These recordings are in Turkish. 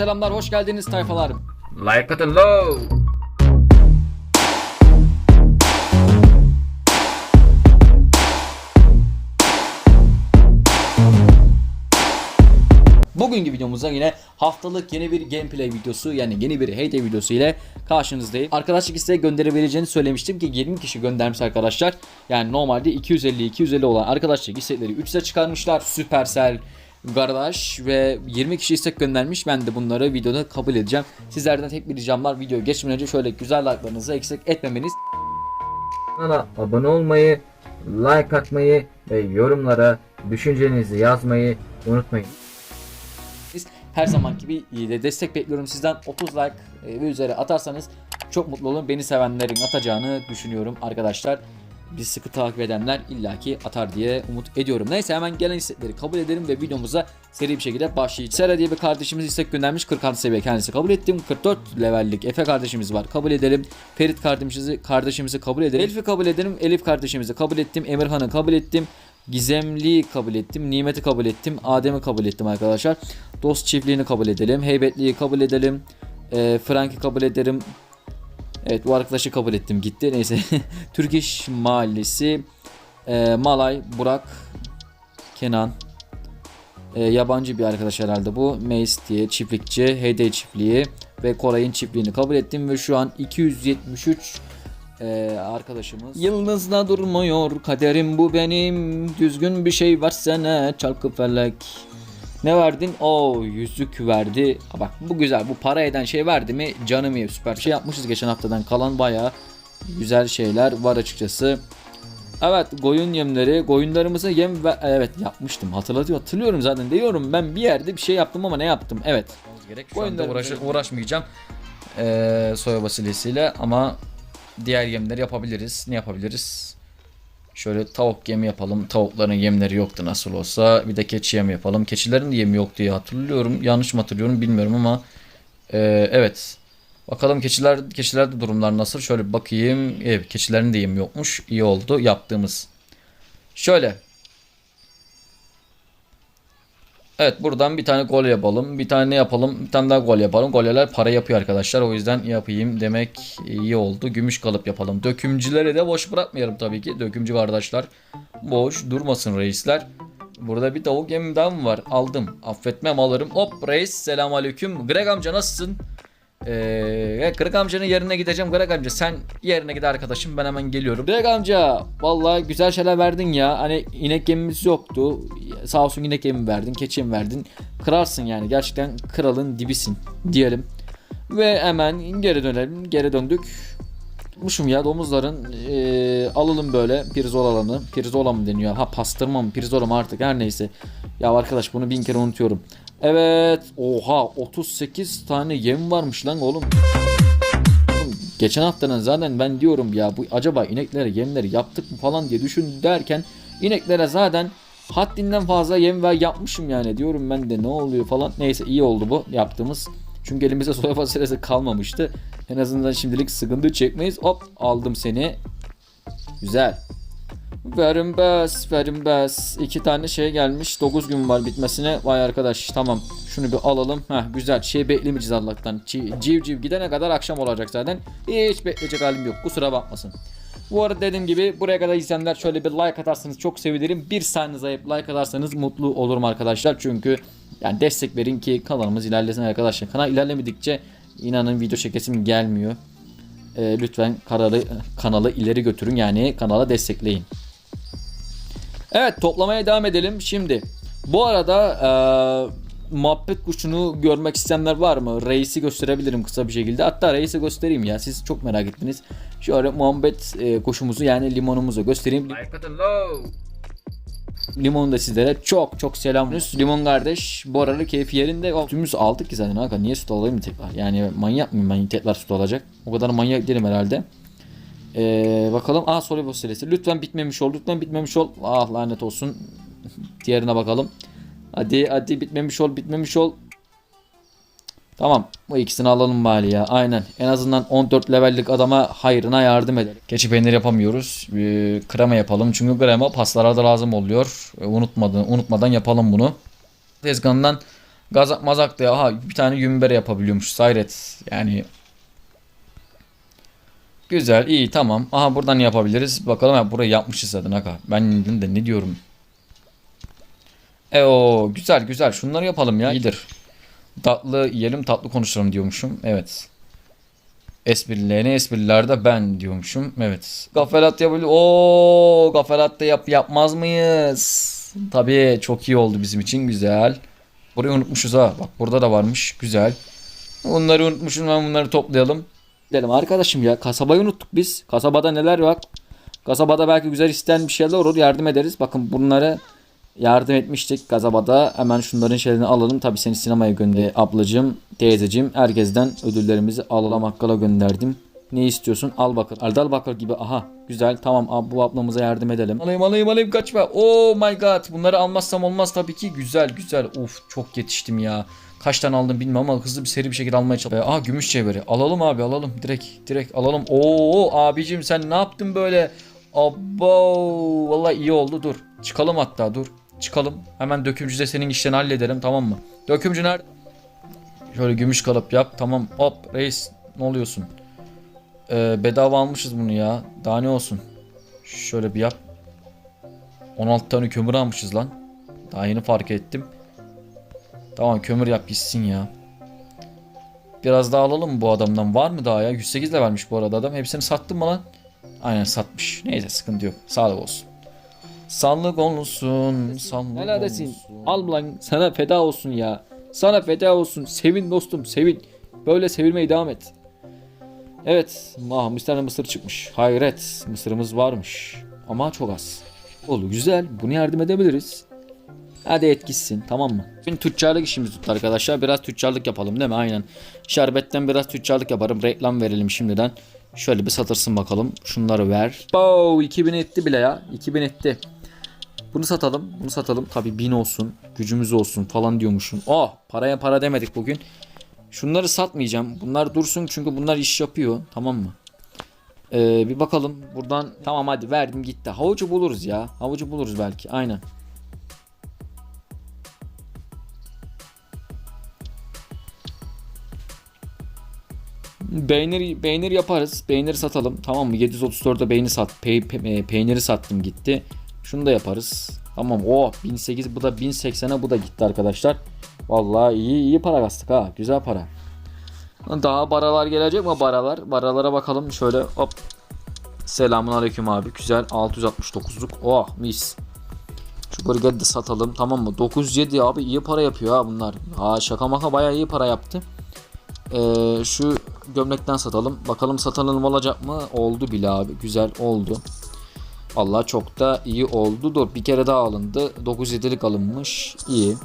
selamlar, hoş geldiniz tayfalar. Like atın low. Bugünkü videomuzda yine haftalık yeni bir gameplay videosu yani yeni bir heyday videosu ile karşınızdayım. Arkadaşlık isteği gönderebileceğini söylemiştim ki 20 kişi göndermiş arkadaşlar. Yani normalde 250-250 olan arkadaşlık istekleri 3'e çıkarmışlar. Supercell, Gardaş ve 20 kişi istek göndermiş. Ben de bunları videoda kabul edeceğim. Sizlerden tek bir ricam var. Videoya geçmeden önce şöyle güzel like'larınızı eksik etmemeniz. Kanala abone olmayı, like atmayı ve yorumlara düşüncenizi yazmayı unutmayın. Her zaman gibi de destek bekliyorum sizden. 30 like e, ve üzeri atarsanız çok mutlu olurum. Beni sevenlerin atacağını düşünüyorum arkadaşlar. Biz sıkı takip edenler illaki atar diye umut ediyorum. Neyse hemen gelen istekleri kabul edelim ve videomuza seri bir şekilde başlayacağız. Sera diye bir kardeşimiz istek göndermiş. 46 seviye kendisi kabul ettim. 44 levellik Efe kardeşimiz var. Kabul edelim. Ferit kardeşimizi kardeşimizi kabul edelim. Elif'i kabul edelim. Elif kardeşimizi kabul ettim. Emirhan'ı kabul ettim. Gizemli kabul ettim. Nimet'i kabul ettim. Adem'i kabul ettim arkadaşlar. Dost çiftliğini kabul edelim. Heybetli'yi kabul edelim. E, Frank'i kabul ederim. Evet bu arkadaşı kabul ettim gitti. Neyse. Türk İş Mahallesi. e, Malay, Burak, Kenan. E, yabancı bir arkadaş herhalde bu. Mace diye çiftlikçi. Heyday çiftliği. Ve Koray'ın çiftliğini kabul ettim. Ve şu an 273 ee, arkadaşımız Yıldızla durmuyor kaderim bu benim Düzgün bir şey versene çarkı felek Ne verdin? O yüzük verdi. Ha Bak bu güzel bu para eden şey verdi mi? Canım iyi süper. Şey yapmışız geçen haftadan. Kalan baya güzel şeyler var açıkçası. Evet koyun yemleri. Koyunlarımıza yem ve evet yapmıştım. Hatırlatıyorum hatırlıyorum zaten. Diyorum ben bir yerde bir şey yaptım ama ne yaptım? Evet. Gerek. Şu anda uğraş- uğraşmayacağım. Ee, soya vasileyle ama diğer yemleri yapabiliriz. Ne yapabiliriz? Şöyle tavuk yemi yapalım. Tavukların yemleri yoktu nasıl olsa. Bir de keçi yemi yapalım. Keçilerin de yemi yok diye hatırlıyorum. Yanlış mı hatırlıyorum bilmiyorum ama ee, evet. Bakalım keçiler keçilerde durumlar nasıl? Şöyle bakayım. Evet, keçilerin de yemi yokmuş. İyi oldu yaptığımız. Şöyle. Evet buradan bir tane gol yapalım. Bir tane ne yapalım? Bir tane daha gol yapalım. Golyeler para yapıyor arkadaşlar. O yüzden yapayım demek iyi oldu. Gümüş kalıp yapalım. Dökümcüleri de boş bırakmayalım tabii ki. Dökümcü kardeşler. Boş durmasın reisler. Burada bir tavuk yemimden var. Aldım. Affetmem alırım. Hop reis selam aleyküm. Greg amca nasılsın? Ee, Greg amcanın yerine gideceğim. Greg amca sen yerine git arkadaşım. Ben hemen geliyorum. Greg amca vallahi güzel şeyler verdin ya. Hani inek yemimiz yoktu. Sağ olsun inek yemi verdin. Keçi verdin. Kralsın yani. Gerçekten kralın dibisin diyelim. Ve hemen geri dönelim. Geri döndük. Muşum ya domuzların ee, alalım böyle pirzolalarını. Pirzola mı deniyor? Ha pastırma mı pirzola mı artık her neyse. Ya arkadaş bunu bin kere unutuyorum. Evet. Oha 38 tane yem varmış lan. Oğlum, Geçen haftanın zaten ben diyorum ya bu acaba ineklere yemleri yaptık mı falan diye düşün derken ineklere zaten haddinden fazla yem ver yapmışım yani diyorum ben de ne oluyor falan. Neyse iyi oldu bu yaptığımız. Çünkü elimizde soya fasulyesi kalmamıştı. En azından şimdilik sıkıntı çekmeyiz. Hop aldım seni. Güzel. Verim bes, verim bes. İki tane şey gelmiş. 9 gün var bitmesine. Vay arkadaş tamam. Şunu bir alalım. Heh güzel. Şey beklemeyeceğiz Allah'tan. Ci- Civ civ gidene kadar akşam olacak zaten. Hiç bekleyecek halim yok. Kusura bakmasın. Bu arada dediğim gibi buraya kadar izleyenler şöyle bir like atarsanız çok sevinirim. Bir saniye ayıp like atarsanız mutlu olurum arkadaşlar. Çünkü yani destek verin ki kanalımız ilerlesin arkadaşlar. Kanal ilerlemedikçe inanın video çekesim gelmiyor. Ee, lütfen kanalı, kanalı ileri götürün yani kanala destekleyin. Evet toplamaya devam edelim. Şimdi bu arada eee, muhabbet kuşunu görmek isteyenler var mı? Reis'i gösterebilirim kısa bir şekilde. Hatta reisi göstereyim ya. Siz çok merak ettiniz. Şöyle muhabbet e, kuşumuzu yani limonumuzu göstereyim. Limon da sizlere çok çok selamlıyoruz. Limon kardeş bu arada keyfi yerinde. O, Tümümüz aldık ki zaten. Aga, niye süt alayım tekrar? Yani manyak mıyım ben tekrar süt alacak? O kadar manyak değilim herhalde. Ee, bakalım. Aa Solibos serisi. Lütfen bitmemiş ol. Lütfen bitmemiş ol. Ah lanet olsun. Diğerine bakalım. Hadi hadi bitmemiş ol. Bitmemiş ol. Tamam. Bu ikisini alalım bari ya. Aynen. En azından 14 levellik adama hayrına yardım edelim. Keçi peynir yapamıyoruz. Ee, krema yapalım. Çünkü krema paslara da lazım oluyor. Ee, unutmadan, unutmadan yapalım bunu. Tezgahından Gazak mazak da aha bir tane gümbere yapabiliyormuş. Sayret. Yani Güzel, iyi, tamam. Aha buradan yapabiliriz. Bakalım ha burayı yapmışız zaten aga. Ben de ne diyorum? E o güzel güzel. Şunları yapalım ya. İyidir. Tatlı yiyelim, tatlı konuşalım diyormuşum. Evet. Esprilerine esprilerde ben diyormuşum. Evet. Gafelat yapabilir. Oo, gafelat da yap yapmaz mıyız? Tabii çok iyi oldu bizim için. Güzel. Burayı unutmuşuz ha. Bak burada da varmış. Güzel. Bunları unutmuşum. Ben bunları toplayalım. Dedim arkadaşım ya kasabayı unuttuk biz. Kasabada neler var? Kasabada belki güzel isteyen bir şeyler olur. Yardım ederiz. Bakın bunları yardım etmiştik kasabada. Hemen şunların şeylerini alalım. Tabii seni sinemaya gönder ablacığım, teyzeciğim. Herkesten ödüllerimizi alalım. Hakkala gönderdim. Ne istiyorsun? Al bakır. Ardal bakır gibi. Aha güzel. Tamam ab- bu ablamıza yardım edelim. Alayım alayım alayım kaçma. Oh my god. Bunları almazsam olmaz tabii ki. Güzel güzel. Of çok yetiştim ya. Kaç tane aldım bilmiyorum ama hızlı bir seri bir şekilde almaya çalışıyorum. Aa gümüş çeviri. Alalım abi alalım. Direkt direkt alalım. Oo abicim sen ne yaptın böyle? Abo vallahi iyi oldu dur. Çıkalım hatta dur. Çıkalım. Hemen dökümcüde senin işlerini halledelim tamam mı? Dökümcü nerede? Şöyle gümüş kalıp yap. Tamam. Hop reis ne oluyorsun? Ee, bedava almışız bunu ya. Daha ne olsun? Şöyle bir yap. 16 tane kömür almışız lan. Daha yeni fark ettim. Tamam kömür yap gitsin ya. Biraz daha alalım bu adamdan? Var mı daha ya? 108 de vermiş bu arada adam. Hepsini sattın mı lan? Aynen satmış. Neyse sıkıntı yok. Sağlık olsun. Sağlık olsun. Sağlık Neredesin? olsun. Al lan sana feda olsun ya. Sana feda olsun. Sevin dostum sevin. Böyle sevilmeye devam et. Evet. Ah bir tane mısır çıkmış. Hayret. Mısırımız varmış. Ama çok az. Olur güzel. Bunu yardım edebiliriz. Hadi et gitsin tamam mı? Şimdi tüccarlık işimiz tuttu arkadaşlar. Biraz tüccarlık yapalım değil mi? Aynen. Şerbetten biraz tüccarlık yaparım. Reklam verelim şimdiden. Şöyle bir satırsın bakalım. Şunları ver. Bow 2000 etti bile ya. 2000 etti. Bunu satalım. Bunu satalım. Tabii bin olsun. Gücümüz olsun falan diyormuşum. Oh paraya para demedik bugün. Şunları satmayacağım. Bunlar dursun çünkü bunlar iş yapıyor. Tamam mı? Ee, bir bakalım. Buradan tamam hadi verdim gitti. Havucu buluruz ya. Havucu buluruz belki. Aynen. Beynir, beynir yaparız. Beynir satalım. Tamam mı? 734'e beyni sat. Pey, pe- e, peyniri sattım gitti. Şunu da yaparız. Tamam. Oh 1008 bu da 1080'e bu da gitti arkadaşlar. Vallahi iyi iyi para bastık ha. Güzel para. Daha baralar gelecek mi baralar? Baralara bakalım şöyle hop. Selamun aleyküm abi. Güzel 669'luk. Oh mis. Şu brigade de satalım tamam mı? 907 abi iyi para yapıyor ha bunlar. Ha şaka maka bayağı iyi para yaptı. Ee, şu gömlekten satalım. Bakalım satanım olacak mı? Oldu bile abi. Güzel oldu. Allah çok da iyi oldu. Dur bir kere daha alındı. 907'lik alınmış. İyi.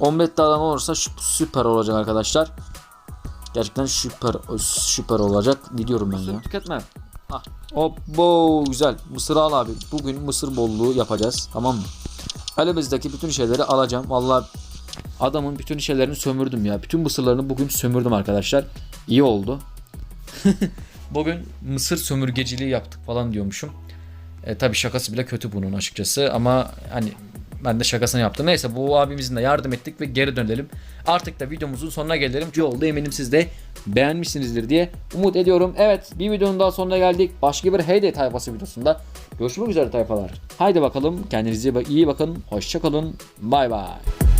15 daha olursa süper olacak arkadaşlar. Gerçekten süper süper olacak. Biliyorum ben ya. Tüketme. Ah. Hop bo güzel. Mısır al abi. Bugün mısır bolluğu yapacağız. Tamam mı? Elimizdeki bütün şeyleri alacağım. Vallahi adamın bütün şeylerini sömürdüm ya. Bütün mısırlarını bugün sömürdüm arkadaşlar. İyi oldu. bugün mısır sömürgeciliği yaptık falan diyormuşum. E, tabii şakası bile kötü bunun açıkçası ama hani ben de şakasını yaptım. Neyse bu abimizin de yardım ettik ve geri dönelim. Artık da videomuzun sonuna gelelim. Yolda eminim siz de beğenmişsinizdir diye umut ediyorum. Evet bir videonun daha sonuna geldik. Başka bir Heyday tayfası videosunda görüşmek üzere tayfalar. Haydi bakalım kendinize iyi bakın. Hoşçakalın. Bay bay.